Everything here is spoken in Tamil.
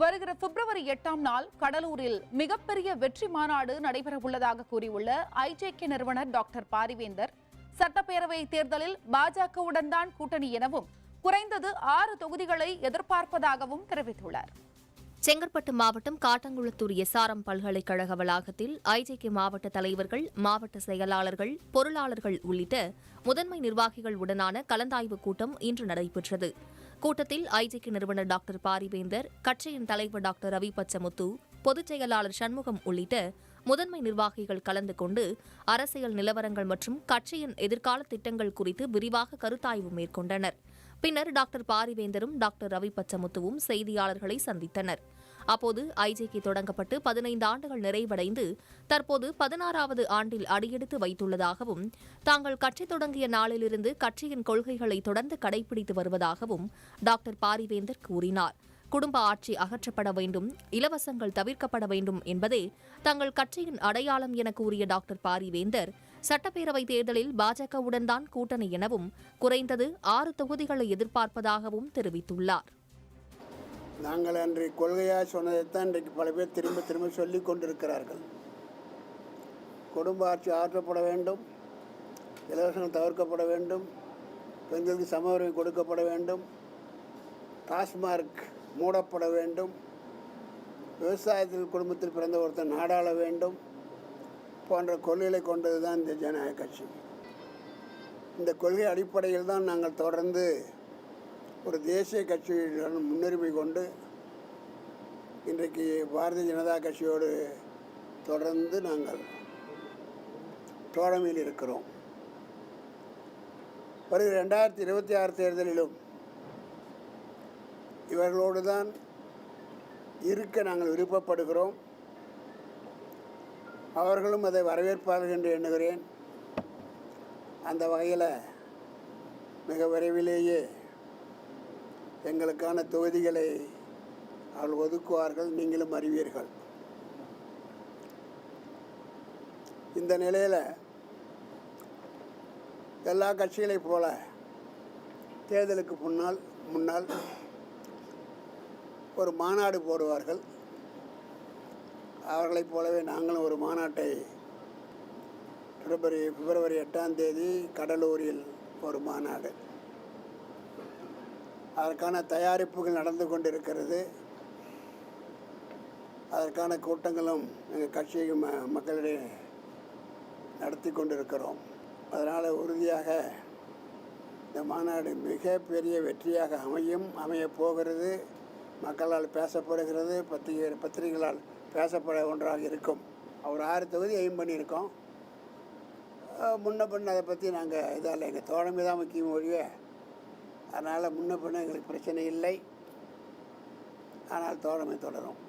வருகிற பிப்ரவரி எட்டாம் நாள் கடலூரில் மிகப்பெரிய வெற்றி மாநாடு நடைபெறவுள்ளதாக கூறியுள்ள ஐஜேகே நிறுவனர் டாக்டர் பாரிவேந்தர் சட்டப்பேரவை தேர்தலில் பாஜகவுடன் தான் கூட்டணி எனவும் குறைந்தது ஆறு தொகுதிகளை எதிர்பார்ப்பதாகவும் தெரிவித்துள்ளார். செங்கற்பட்டு மாவட்டம் காட்டங்குளத்தூர் எஸ்ஆர்எம் பல்கலைக்கழக வளாகத்தில் ஐஜேகே மாவட்ட தலைவர்கள் மாவட்ட செயலாளர்கள் பொருளாளர்கள் உள்ளிட்ட முதன்மை நிர்வாகிகள் உடனான கலந்தாய்வு கூட்டம் இன்று நடைபெற்றது. கூட்டத்தில் ஐஜேகே நிறுவனர் டாக்டர் பாரிவேந்தர் கட்சியின் தலைவர் டாக்டர் ரவி பச்சமுத்து பொதுச் செயலாளர் சண்முகம் உள்ளிட்ட முதன்மை நிர்வாகிகள் கலந்து கொண்டு அரசியல் நிலவரங்கள் மற்றும் கட்சியின் எதிர்கால திட்டங்கள் குறித்து விரிவாக கருத்தாய்வு மேற்கொண்டனர். பின்னர் டாக்டர் பாரிவேந்தரும் டாக்டர் ரவி பச்சமுத்துவும் செய்தியாளர்களை சந்தித்தனர். அப்போது ஐஜேகே தொடங்கப்பட்டு பதினைந்து ஆண்டுகள் நிறைவடைந்து தற்போது பதினாறாவது ஆண்டில் அடியெடுத்து வைத்துள்ளதாகவும் தாங்கள் கட்சி தொடங்கிய நாளிலிருந்து கட்சியின் கொள்கைகளை தொடர்ந்து கடைபிடித்து வருவதாகவும் டாக்டர் பாரிவேந்தர் கூறினார். குடும்ப ஆட்சி அகற்றப்பட வேண்டும் இலவசங்கள் தவிர்க்கப்பட வேண்டும் என்பதே தங்கள் கட்சியின் அடையாளம் என கூறிய டாக்டர் பாரிவேந்தர் சட்டப்பேரவை தேர்தலில் பாஜகவுடன் தான் கூட்டணி எனவும் குறைந்தது ஆறு தொகுதிகளை எதிர்பார்ப்பதாகவும் தெரிவித்துள்ளார். நாங்கள் அன்றை கொள்கையாக சொன்னதைத்தான் இன்றைக்கு பல பேர் திரும்ப திரும்ப சொல்லி கொண்டிருக்கிறார்கள். குடும்ப ஆட்சி ஆற்றப்பட வேண்டும். இலவசங்கள் தவிர்க்கப்பட வேண்டும். பெண்களுக்கு சம உரிமை கொடுக்கப்பட வேண்டும். டாஸ்மார்க் மூடப்பட வேண்டும். விவசாயத்தில் குடும்பத்தில் பிறந்த ஒருத்தர் நாடாள வேண்டும் போன்ற கொள்கைகளை கொண்டது தான் இந்த ஜனநாயக கட்சி. இந்த கொள்கை அடிப்படையில் தான் நாங்கள் தொடர்ந்து ஒரு தேசிய கட்சியுடன் முன்னுரிமை கொண்டு இன்றைக்கு பாரதிய ஜனதா கட்சியோடு தொடர்ந்து நாங்கள் தோழமையில் இருக்கிறோம். வருகிற ரெண்டாயிரத்தி இருபத்தி ஆறு தேர்தலிலும் இவர்களோடு தான் இருக்க நாங்கள் விருப்பப்படுகிறோம். அவர்களும் அதை வரவேற்பார்கள் என்று எண்ணுகிறேன். அந்த வகையில் மிக விரைவிலேயே எங்களுக்கான தொகுதிகளை அவர்கள் ஒதுக்குவார்கள் நீங்களும் அறிவீர்கள். இந்த நிலையில் எல்லா கட்சிகளைப் போல தேர்தலுக்கு முன்னால் முன்னால் ஒரு மாநாடு போடுவார்கள். அவர்களைப் போலவே நாங்களும் ஒரு மாநாட்டை பிப்ரவரி பிப்ரவரி எட்டாம் தேதி கடலூரில் ஒரு மாநாடு. அதற்கான தயாரிப்புகள் நடந்து கொண்டிருக்கிறது. அதற்கான கூட்டங்களும் எங்கள் கட்சியை ம மக்களிடையே நடத்தி கொண்டிருக்கிறோம். அதனால் உறுதியாக இந்த மாநாடு மிகப்பெரிய வெற்றியாக அமையும் அமையப் போகிறது. மக்களால் பேசப்படுகிறது பத்திரிகை பத்திரிகைகளால் பேசப்பட ஒன்றாக இருக்கும். ஒரு ஆறு தொகுதி எய்ம் பண்ணியிருக்கோம். முன்ன பின்ன அதை பற்றி நாங்கள் இதால் எங்கள் தோழமை தான் முக்கியம் ஒழிய அதனால் முன்ன பின்ன எங்களுக்கு பிரச்சனை இல்லை. ஆனால் தோழமை தொடரும்.